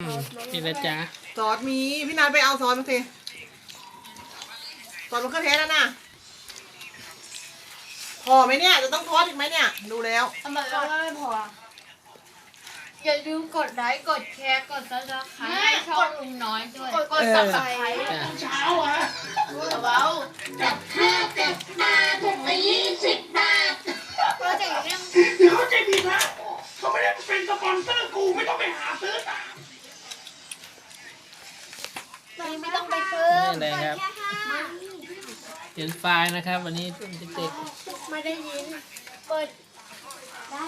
อืมนี่นะจ๊ะซอสมี พี่นัทไปเอาซอสมาสิซอสมะเขือเทศแล้วนะพอไหมเนี่ย จะต้องทอดอีกไหมเนี่ย ดูแล้ว ทำไมเราไม่พอ อย่าลืมกดไลค์กดแชร์กดซับสไครต์ให้ช่องลุงน้อยด้วย กดซับสไครต์จ้ะเช้าอะเบากับข้าวกับปลาถุงละยี่สิบบาทโปรเจกต์เรื่องเดี๋ยวเขาใจผิดนะเขาไม่ได้เป็นสปอนเซอร์กูไม่ต้องไปหาซื้อตาม ไม่ต้องไปซื้อ นี่ เลยครับเห็นไฟล์นะครับ วันนี้เด็กไม่ได้ยินเปิดได้